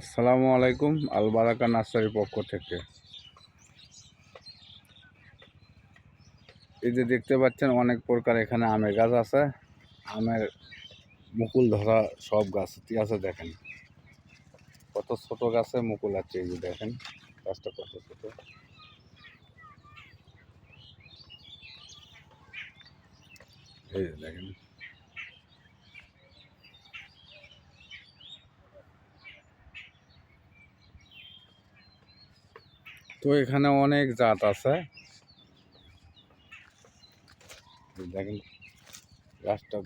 আসসালামু আলাইকুম, আলবারাকা নার্সারির পক্ষ থেকে। এই যে দেখতে পাচ্ছেন, অনেক প্রকার এখানে আমের গাছ আছে। আমের মুকুল ধরা সব গাছ আছে, দেখেন। কত ছোট গাছে মুকুল আছে, এই যে দেখেন, গাছটা কত ছোট। এই দেখেন। তো এখানে অনেক জাত আছে। দেখেন, গাছটা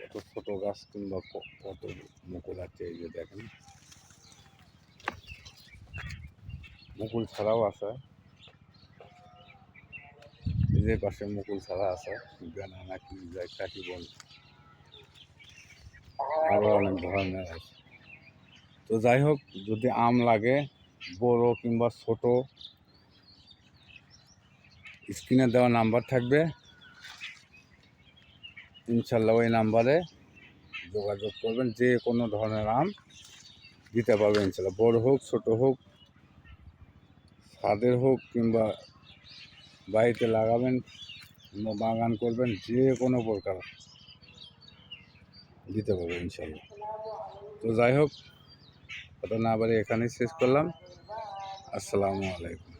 কত ছোট গাছ কিংবা কত মুকুল আছে এই যে দেখেন। মুকুল ছাড়াও আছে। যে পাশে মুকুল ছাড়া আছে। বেনানা কি বল? আরও অনেক ধরনের আছে। তো যাই হোক, যদি আম লাগে বড় কিংবা ছোট, স্ক্রিনে দেওয়া নাম্বার থাকবে। ইনশাল্লাহ ওই নাম্বারে যোগাযোগ করবেন, যে কোনো ধরনের আম দিতে পারবেন ইনশাল্লাহ বড় হোক, ছোট হোক, ছাদের হোক কিংবা বাড়িতে লাগাবেন কিংবা বাগান করবেন, যে কোনো প্রকার দিতে পারবে ইনশাল্লাহ তো যাই হোক, কথা না বাড়ি এখানেই শেষ করলাম। আসসালামু আলাইকুম।